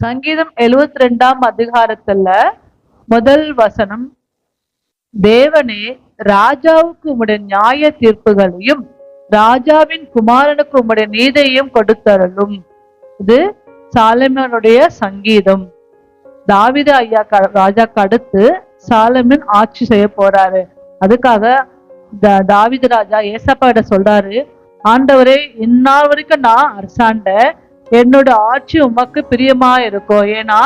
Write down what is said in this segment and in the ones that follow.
சங்கீதம் எழுவத்தி ரெண்டாம் அதிகாரத்துல முதல் வசனம் தேவனே ராஜாவுக்கு உம்முடைய நியாய தீர்ப்புகளையும் ராஜாவின் குமாரனுக்கு உம்முடைய நீதியையும் கொடுத்தருளும். இது சாலமனுடைய சங்கீதம். தாவித ஐயா ராஜாக்கு அடுத்து சாலமன் ஆட்சி செய்ய போறாரு. அதுக்காக தாவித ராஜா ஏசப்பாட்ட சொல்றாரு ஆண்டவரே இந்நாள் வரைக்கும் நான் அரசாண்ட என்னோட ஆட்சி உமக்கு பிரியமா இருக்கும் ஏன்னா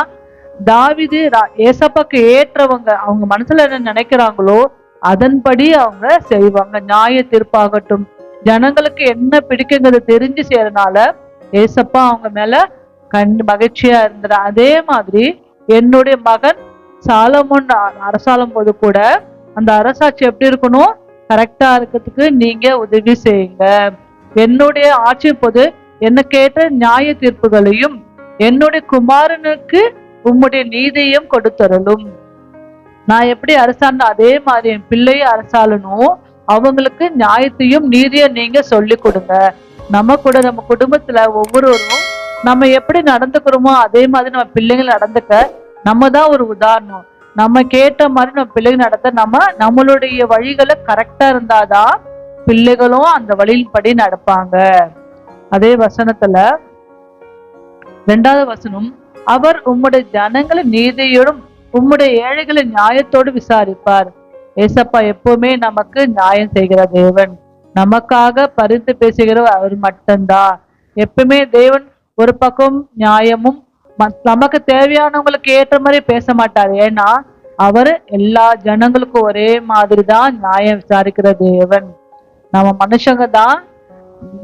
தாவிது ஏசப்பாக்கு ஏற்றவங்க அவங்க மனசுல என்ன நினைக்கிறாங்களோ அதன்படி அவங்க செய்வாங்க. நியாய தீர்ப்பாகட்டும். ஜனங்களுக்கு என்ன பிடிக்குங்கிறது தெரிஞ்சு செய்யறதுனால ஏசப்பா அவங்க மேல கண் மகிழ்ச்சியா இருந்தார். அதே மாதிரி என்னுடைய மகன் சாலமோன் அரசாலும் போது கூட அந்த அரசாட்சி எப்படி இருக்கணும்? கரெக்டா இருக்கிறதுக்கு நீங்க உதவி செய்யுங்க. என்னுடைய ஆட்சி போது எனக்கு கேட்ட நியாய தீர்ப்புகளையும் என்னுடைய குமாரனுக்கு உம்முடைய நீதியையும் கொடுத்தரலும் நான் எப்படி அரசாண்ட அதே மாதிரி என் பிள்ளையை அரசாளனும் அவங்களுக்கு நியாயத்தையும் நீதியும் நீங்க சொல்லி கொடுங்க. நம்ம கூட நம்ம குடும்பத்துல ஒவ்வொருவரும் நம்ம எப்படி நடந்துக்கிறோமோ அதே மாதிரி நம்ம பிள்ளைங்க நடந்துக்க நம்ம தான் ஒரு உதாரணம். நம்ம கேட்ட மாதிரி நம்ம பிள்ளைங்க நடத்த நம்ம நம்மளுடைய வழிகளை கரெக்டா இருந்தாதான் பிள்ளைகளும் அந்த வழியின்படி நடப்பாங்க. அதே வசனத்துல ரெண்டாவது வசனம் அவர் உம்முடைய ஜனங்களை நீதியோடும் உம்முடைய ஏழைகளை நியாயத்தோடு விசாரிப்பார். ஏசப்பா எப்பவுமே நமக்கு நியாயம் செய்கிற தேவன். நமக்காக பரிந்து பேசுகிற அவர் மட்டும்தான். எப்பவுமே தேவன் ஒரு பக்கம் நியாயமும் நமக்கு தேவையானவங்களுக்கு ஏற்ற மாதிரி பேச மாட்டார். ஏன்னா அவர் எல்லா ஜனங்களுக்கும் ஒரே மாதிரி தான் நியாயம் விசாரிக்கிற தேவன். நம்ம மனுஷங்க தான்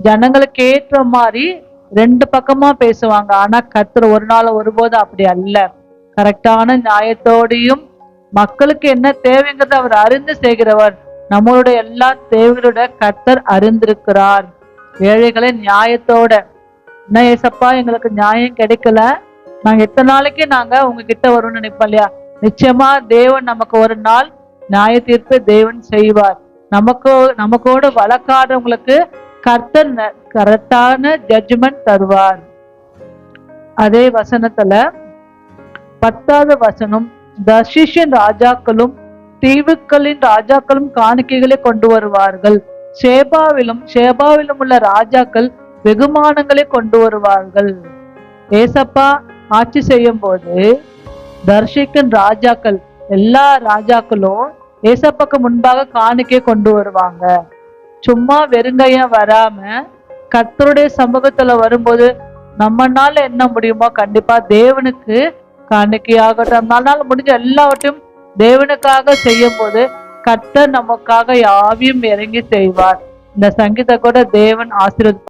ஜனங்களுக்கு ஏற்ற மாதிரி ரெண்டு பக்கமா பேசுவாங்க. ஆனா கத்துற ஒரு நாள் ஒருபோது அப்படி அல்ல. கரெக்டான நியாயத்தோடையும் மக்களுக்கு என்ன தேவைங்கிறத அவர் அறிந்து செய்கிறவர். நம்மளுடைய எல்லா தேவைகளோட கர்த்தர் அறிந்திருக்கிறார். ஏழைகளை நியாயத்தோட. என்ன ஏசப்பா எங்களுக்கு நியாயம் கிடைக்கல. நாங்க எத்தனை நாளைக்கு நாங்க உங்ககிட்ட வரும்னு நினைப்போம் இல்லையா? நிச்சயமா தேவன் நமக்கு ஒரு நாள் நியாய தீர்ப்பு தேவன் செய்வார். நமக்கு நமக்கோடு வழக்காடுறவங்களுக்கு கர்த்தர் கரெக்டான ஜட்ஜ்மெண்ட் தருவார். அதே வசனத்துல பத்தாவது வசனம் தர்ஷிஷின் ராஜாக்களும் தீவுக்களின் ராஜாக்களும் காணிக்கைகளை கொண்டு வருவார்கள். ஷேபாவிலும் ஷேபாவிலும் உள்ள ராஜாக்கள் வெகுமானங்களை கொண்டு வருவார்கள். ஏசப்பா ஆட்சி செய்யும் போது தர்ஷிக்கின் ராஜாக்கள் எல்லா ராஜாக்களும் ஏசப்பாக்கு முன்பாக காணிக்கை கொண்டு வருவாங்க. சும்மா வெறுங்கையா வராம கர்த்தருடைய சமூகத்துல வரும்போது நம்மனால என்ன முடியுமோ கண்டிப்பா தேவனுக்கு காணிக்கையாகட்டும். நம்மளால முடிஞ்ச எல்லாவற்றையும் தேவனுக்காக செய்யும் போது கத்தர் நமக்காக யாவையும் இறங்கி செய்வார். இந்த சங்கீத கூட தேவன் ஆசீர்வதி